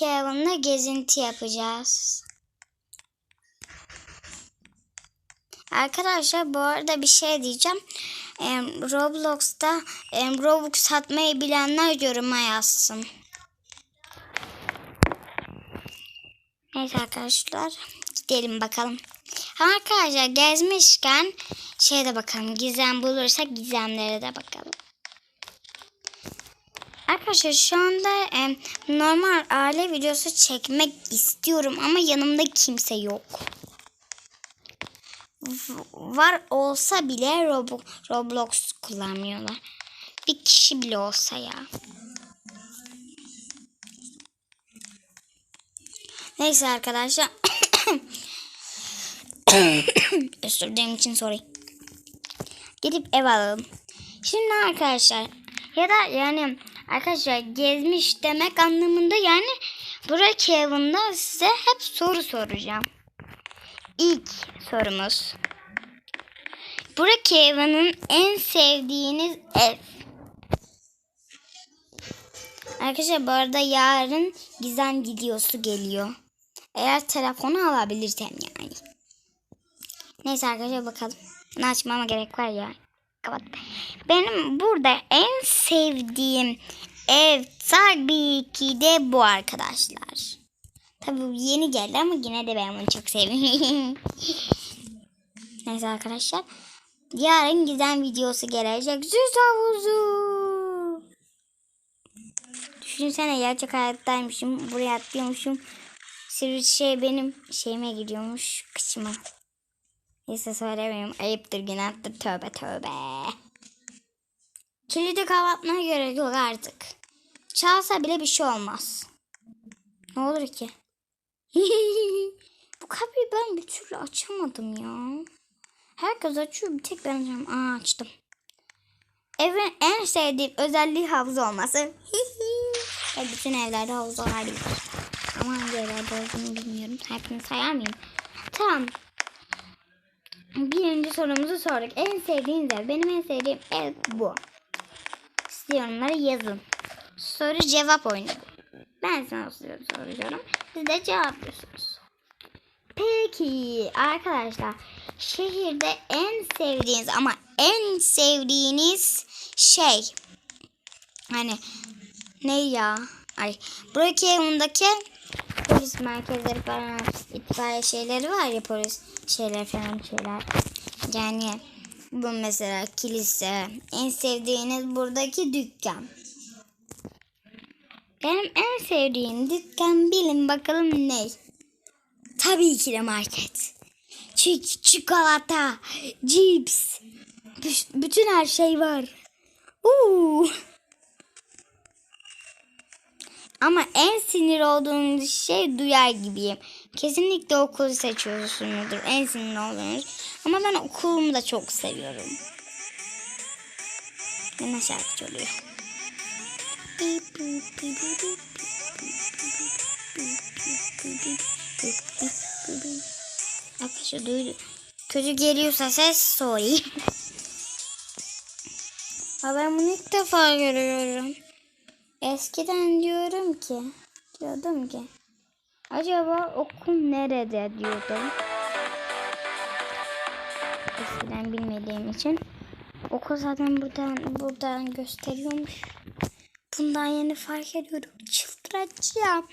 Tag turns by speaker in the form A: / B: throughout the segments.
A: Brookhaven'da gezinti yapacağız. Arkadaşlar bu arada bir şey diyeceğim. Em, Roblox'ta em, Robux satmayı bilenler yoruma yazsın. Neyse arkadaşlar gidelim bakalım. Arkadaşlar gezmişken şeye de bakalım. Gizem bulursak gizemlere de bakalım. Arkadaşlar şu anda em, normal aile videosu çekmek istiyorum ama yanımda kimse yok. Var olsa bile Robo- Roblox kullanmıyorlar. Bir kişi bile olsa ya. Neyse arkadaşlar. Dilerim için sorry. Gidip ev alalım. Şimdi arkadaşlar ya da yani arkadaşlar gezmiş demek anlamında yani Burak evinde size hep soru soracağım. İlk sorumuz. Burak evinin en sevdiğiniz ev. Arkadaşlar bu arada yarın gizem videosu geliyor. Eğer telefonu alabilirsem yani. Neyse arkadaşlar bakalım. Ne açmama gerek var ya. Kapat. Benim burada en sevdiğim ev tabii ki de bu arkadaşlar. Tabii yeni geldi ama yine de ben bunu çok seviyorum. Neyse arkadaşlar. Yarın gizem videosu gelecek. Süs havuzu. Düşünsene gerçek hayattaymışım. Buraya atlıyormuşum. Sivri şey benim şeyime giriyormuş. Kıçıma. Neyse söylemiyorum. Ayıptır günahtır. Tövbe tövbe. Kilidi kapatmaya gerek yok artık. Çalsa bile bir şey olmaz. Ne olur ki? Bu kapıyı ben bir türlü açamadım ya. Herkes açıyor bir tek ben açamam. Aa açtım. Evin en sevdiğim özelliği havuz olması. Ve bütün evlerde havuz olabilir. Ama hangi evlerde olduğunu bilmiyorum. Hepsini sayar mıyım? Tamam. Birinci sorumuzu sorduk. En sevdiğiniz ev. Benim en sevdiğim ev bu. Siz yorumlara yazın. Soru cevap oyunu. Ben sana soru soruyorum. Siz de cevaplıyorsunuz. Peki arkadaşlar şehirde en sevdiğiniz ama en sevdiğiniz şey hani ne ya? Ay Brookhaven'daki polis merkezleri falan itfaiye şeyleri var ya polis şeyler falan şeyler. Yani bu mesela kilise en sevdiğiniz buradaki dükkan. Benim en sevdiğim dükkan bilin bakalım ne? Tabii ki de market. Çünkü çikolata, cips, bü- bütün her şey var. Uuu. Ama en sinir olduğunuz şey duyar gibiyim. Kesinlikle okulu seçiyorsunuzdur. En sinir olduğunuz. Ama ben okulumu da çok seviyorum. Yine şarkı çalıyor. Arkadaşlar duydu. Kötü geliyorsa ses sorry. Ben bunu ilk defa görüyorum. Eskiden diyorum ki, diyordum ki, acaba okul nerede diyordum. Eskiden bilmediğim için. Okul zaten buradan buradan gösteriyormuş. Bundan yeni fark ediyorum. Çıldıracağım.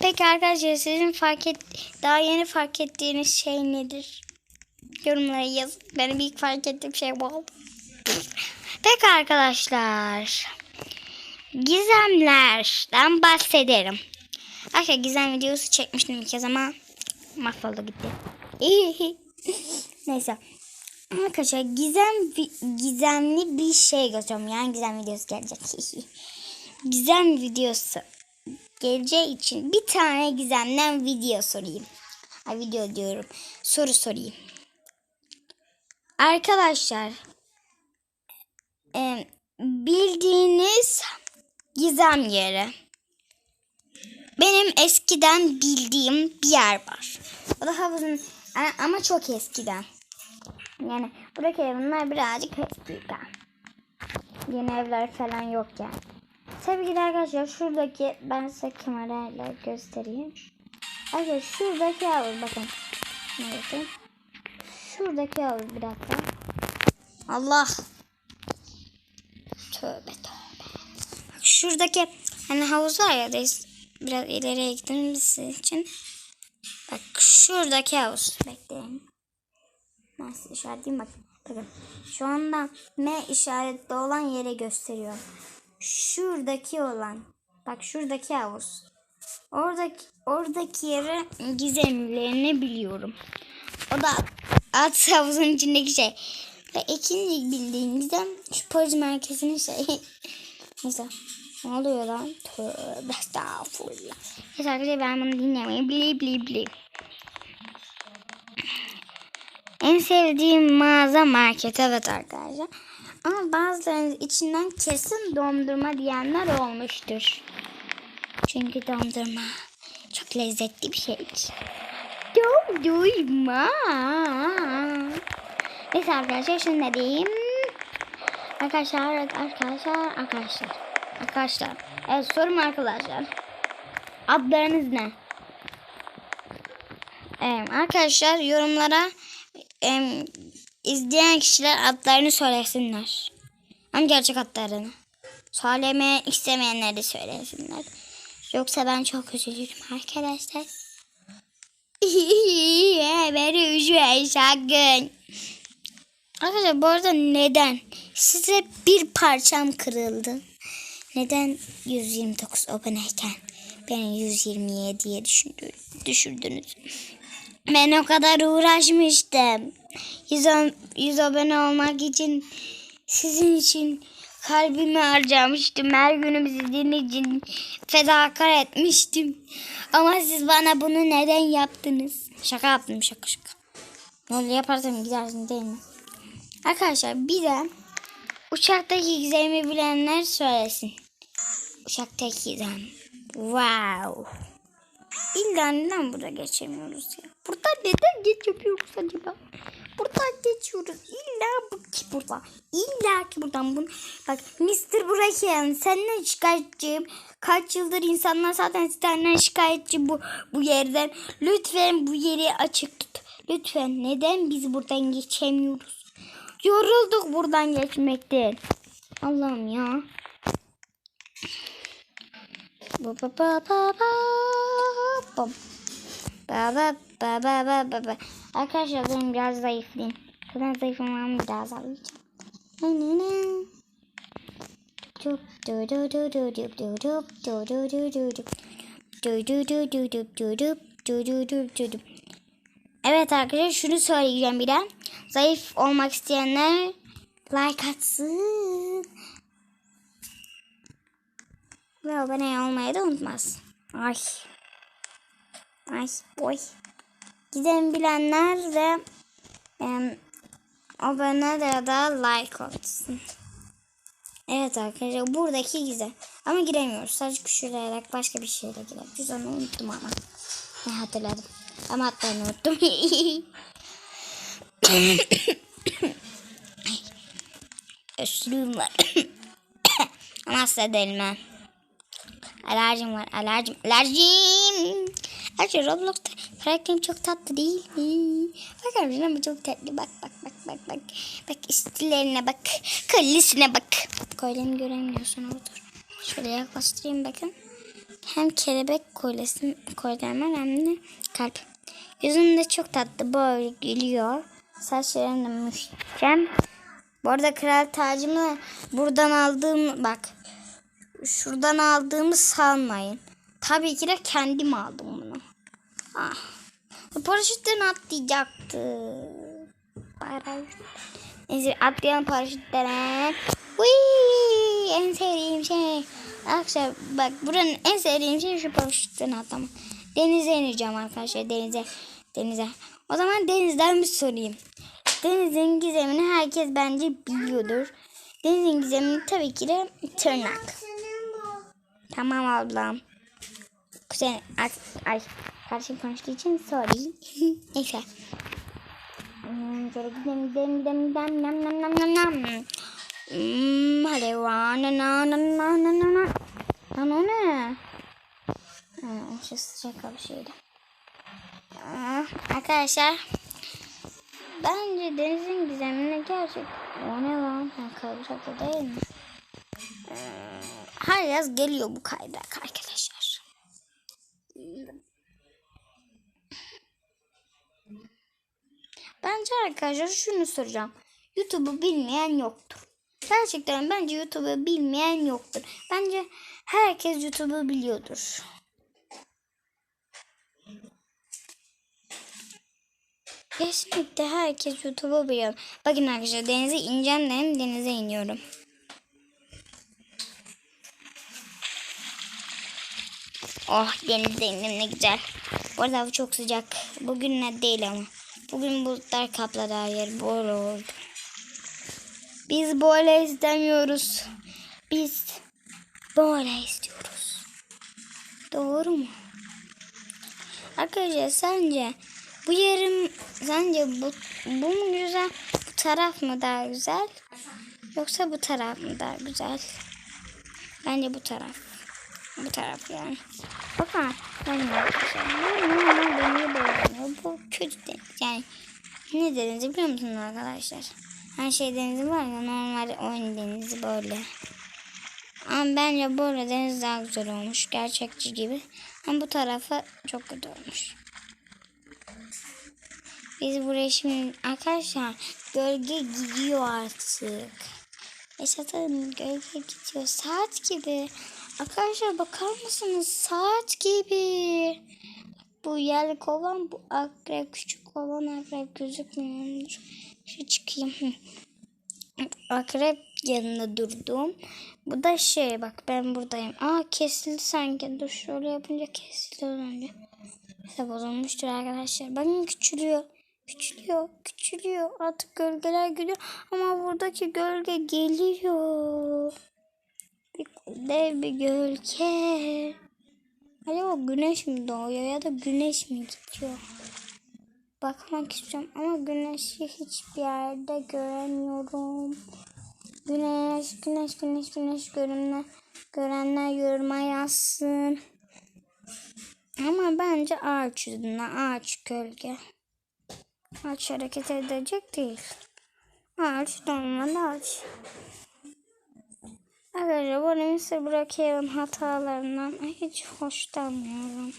A: Peki arkadaşlar sizin fark et daha yeni fark ettiğiniz şey nedir? Yorumlara yazın. Benim ilk fark ettiğim şey bu oldu. Peki arkadaşlar. Gizemlerden bahsederim. Arkadaşlar gizem videosu çekmiştim bir kez ama mahvoldu gitti. Neyse. Arkadaşlar gizem gizemli bir şey göstereceğim. Yani gizem videosu gelecek. gizem videosu geleceği için bir tane gizemden video sorayım. Ay video diyorum. Soru sorayım. Arkadaşlar e, bildiğiniz gizem yeri. Benim eskiden bildiğim bir yer var. O da havuzun ama çok eskiden. Yani buradaki evler birazcık eskiden. Yeni evler falan yok yani. Tabii ki de arkadaşlar şuradaki ben size kamerayla göstereyim. Arkadaşlar şuradaki havuz bakın. Neresi? Şuradaki havuz bir dakika. Allah. Tövbe tövbe. Şuradaki hani havuz var ya biz biraz ileriye gittiğimiz için. Bak şuradaki havuz. Bekleyin. Size işaretleyeyim bak. Bakın. Şu anda M işaretli olan yere gösteriyor. Şuradaki olan. Bak şuradaki havuz. Oradaki oradaki yere gizemlerini biliyorum. O da at havuzun içindeki şey. Ve ikinci bildiğim gizem şu Paris merkezinin şeyi. Neyse. Ne oluyor lan? Tövbe estağfurullah. Neyse arkadaşlar ben bunu dinlemeyi bili bili bili. En sevdiğim mağaza market evet arkadaşlar. Ama bazılarınız içinden kesin dondurma diyenler olmuştur. Çünkü dondurma çok lezzetli bir şeydir. Dondurma. Neyse arkadaşlar şunu da diyeyim. Arkadaşlar, arkadaşlar, arkadaşlar. Arkadaşlar. Evet sorum arkadaşlar. Adlarınız ne? Evet, arkadaşlar yorumlara em, izleyen kişiler adlarını söylesinler. Ama gerçek adlarını. Söylemeye istemeyenleri söylesinler. Yoksa ben çok üzülürüm arkadaşlar. Beni üzme sakın. Arkadaşlar bu arada neden? Size bir parçam kırıldı. Neden 129 aboneyken beni 127'ye düşündü- düşürdünüz? Ben o kadar uğraşmıştım. 100, o- 100 abone olmak için sizin için kalbimi harcamıştım. Her günüm sizin için fedakar etmiştim. Ama siz bana bunu neden yaptınız? Şaka yaptım şaka şaka. Olur yaparsam gidersin değil mi? Arkadaşlar bir de uçaktaki gizemi bilenler söylesin. Uçaktaki gizem. Wow. İlla neden burada geçemiyoruz ya? Burada neden geçemiyoruz acaba? Buradan geçiyoruz. İlla bu ki burada. İlla ki buradan bunu. Bak Mr. Braken senden şikayetçiyim. Kaç yıldır insanlar zaten senden şikayetçi bu, bu yerden. Lütfen bu yeri açık tut. Lütfen neden biz buradan geçemiyoruz? Yorulduk buradan geçmekten. Allah'ım ya. Ba ba ba ba ba. Ba ba ba ba ba ba. Arkadaşlar benim biraz zayıflayayım. Zaten zayıfım ama biraz alacağım. Ne ne ne. Dup du du du du dup du dup du du. Evet arkadaşlar şunu söyleyeceğim bir de. Zayıf olmak isteyenler like atsın. Ve abone olmayı da unutmaz. Ay. Ay boy. Giden bilenler de em, abone ya da like olsun. Evet arkadaşlar buradaki güzel. Ama giremiyoruz. Sadece küçülerek başka bir şeyle girebiliriz. Onu unuttum ama. Ne hatırladım. Ama adlarını unuttum. Öksürüğüm var. ama hasta değilim ben. Alerjim var. Alerjim. Alerjim. Ayrıca Roblox'ta karakterim çok tatlı değil mi? Bakar mısın ama çok tatlı. Bak bak bak bak bak. Bak istilerine bak. Kallisine bak. Kolyemi göremiyorsun orada. Şöyle yaklaştırayım bakın. Hem kelebek kolyesi, kolyem var hem de kalp. Yüzüm de çok tatlı. Böyle gülüyor. Saçlarım da müştem. Bu arada kral tacımı buradan aldığım bak şuradan aldığımı sanmayın. Tabii ki de kendim aldım bunu. Ah. Paraşütten atlayacaktı. Paraşüt. Neyse atlayan paraşütten. En sevdiğim şey. Arkadaşlar bak buranın en sevdiğim şey şu paraşütten atlamak. Denize ineceğim arkadaşlar denize. Denize. O zaman denizden bir sorayım. Denizin gizemini herkes bence biliyordur. Denizin gizemini tabii ki de tırnak. Tamam ablam. Kuzen, ay, ay karşım konuştuğu için sorry. Neyse. Hmm, Şöyle gidelim gidelim gidelim gidelim nam nam nam nam nam. Hmm, hadi va na na na na na na na. Lan o ne? Ha, o şey sıcak bir şeydi. Aa, arkadaşlar bence denizin gizemine gerçek o ne lan? Ha, da değil mi? Ee, her yaz geliyor bu kaydak arkadaşlar. Bence arkadaşlar şunu soracağım. YouTube'u bilmeyen yoktur. Gerçekten bence YouTube'u bilmeyen yoktur. Bence herkes YouTube'u biliyordur. Kesinlikle herkes YouTube'u biliyor. Bakın arkadaşlar denize ineceğim dedim denize iniyorum. Oh denize indim ne güzel. Bu arada hava çok sıcak. Bugün ne değil ama. Bugün bulutlar kapladı her yer. Böyle oldu. Biz böyle istemiyoruz. Biz böyle istiyoruz. Doğru mu? Arkadaşlar sence bu yerim sence bu, bu mu güzel? Bu taraf mı daha güzel? Yoksa bu taraf mı daha güzel? Bence bu taraf. Bu taraf yani. Bakın benim arkadaşlar. Normal denize bağlanıyor. Bu kötü deniz. Yani ne denizi biliyor musunuz arkadaşlar? Her şey denizi var ya normal oyun denizi böyle. Ama bence böyle deniz daha güzel olmuş. Gerçekçi gibi. Ama bu tarafa çok kötü olmuş. Biz buraya şimdi arkadaşlar gölge gidiyor artık. Yaşatın gölge gidiyor. Saat gibi. Arkadaşlar bakar mısınız? Saat gibi. Bu yerli kovan bu akrep küçük kovan akrep gözükmüyor. Şu çıkayım. Akrep yanında durdum. Bu da şey bak ben buradayım. Aa kesildi sanki. Dur şöyle yapınca kesildi önce. İşte bozulmuştur arkadaşlar. Bakın küçülüyor. Küçülüyor, küçülüyor. Artık gölgeler geliyor. Ama buradaki gölge geliyor. Bir dev bir gölge. Acaba güneş mi doğuyor ya da güneş mi gidiyor? Bakmak istiyorum ama güneşi hiçbir yerde göremiyorum. Güneş, güneş, güneş, güneş görünler. Görenler yoruma yazsın. Ama bence ağaç yüzünden ağaç gölge. Ağaç hareket edecek değil. Ağaç normal ağaç. Arkadaşlar bu Mr. Brookhaven hatalarından hiç hoşlanmıyorum.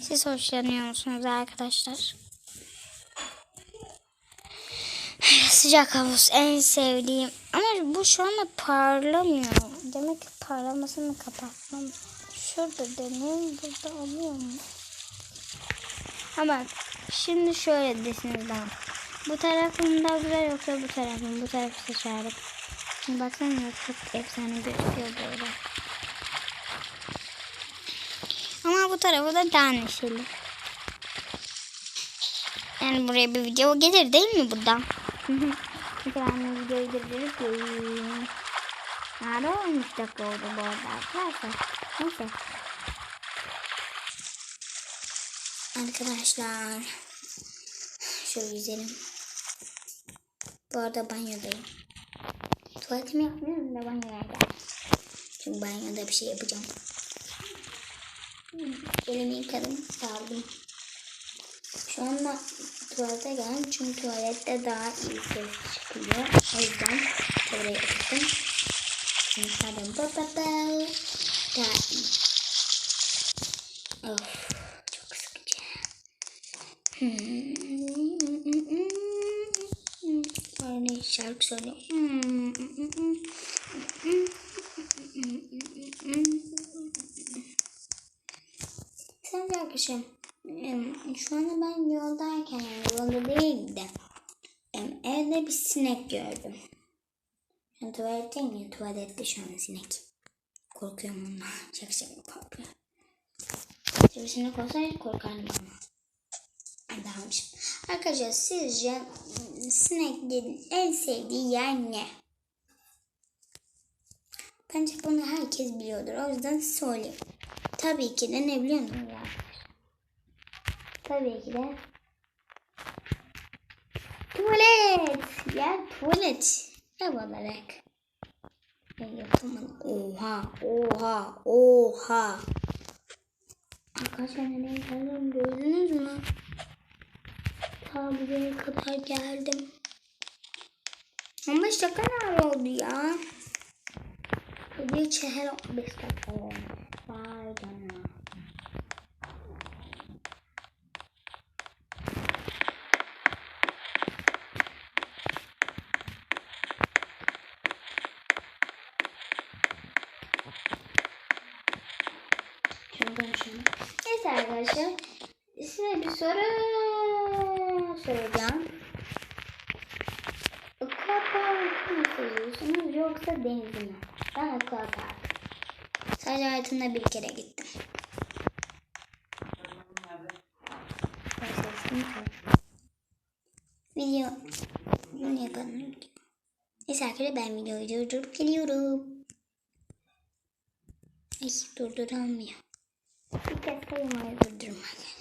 A: Siz hoşlanıyor musunuz arkadaşlar? Sıcak havuz en sevdiğim. Ama bu şu anda parlamıyor. Demek ki parlamasını kapatmam. Şurada deneyim. Burada oluyor mu? Ama şimdi şöyle desiniz bana. Bu tarafım daha güzel yoksa bu tarafım. Bu tarafı seçerim. Şimdi baksana çok efsane gözüküyor böyle. Ama bu tarafı da daha neşeli. Yani buraya bir video gelir değil mi buradan? tane video gelir değil. Nerede 13 dakika oldu bu arada arkadaşlar. Neyse. Arkadaşlar. Şöyle yüzelim. Bu arada banyodayım. Tuvaletimi yapmıyorum da banyoya geldim. Çünkü banyoda bir şey yapacağım. Elimi yıkadım, sardım. Şu anda tuvalete geldim çünkü tuvalette daha iyi ses çıkıyor. O yüzden oraya attım. Şimdi sardım. Daha iyi. Of, çok sıkıcı. Hmm. Şarkı söylüyorum. Sence arkadaşım şu anda ben yoldayken yani yolda değil de evde bir sinek gördüm. Yani tuvaletteyim ya tuvalette şu an sinek. Korkuyorum ondan. Çok şey korkuyorum. Bir sinek olsaydı korkardım ama. Adammışım. Arkadaşlar sizce sineklerin en sevdiği yer ne? Bence bunu herkes biliyordur. O yüzden söyleyeyim. Tabii ki de ne biliyor musunuz arkadaşlar? Tabii ki de tuvalet. Ya tuvalet. Ev olarak. Yapamadım. Oha, oha, oha. Arkadaşlar nereye geldim gördünüz mü? Ta buraya kadar geldim. 15 dakika ne oldu ya? Bir çeher 15 dakika oldu. Vay canına. Neyse arkadaşlar. Size bir soru soracağım. Aquapark'ı mı seviyorsunuz yoksa denizi mi? Ben Aquapark. Sadece hayatımda bir kere gittim. Video. Kalmıyor ki? Neyse arkadaşlar ben videoyu durdurup geliyorum. Ay durduramıyor. Bir kez kaymayı durdurmak.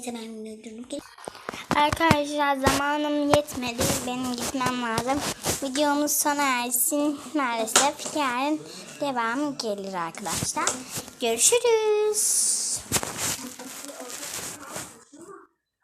A: Neyse ben gel. Arkadaşlar zamanım yetmedi. Benim gitmem lazım. Videomuz sona ersin. Maalesef yarın devam gelir arkadaşlar. Görüşürüz.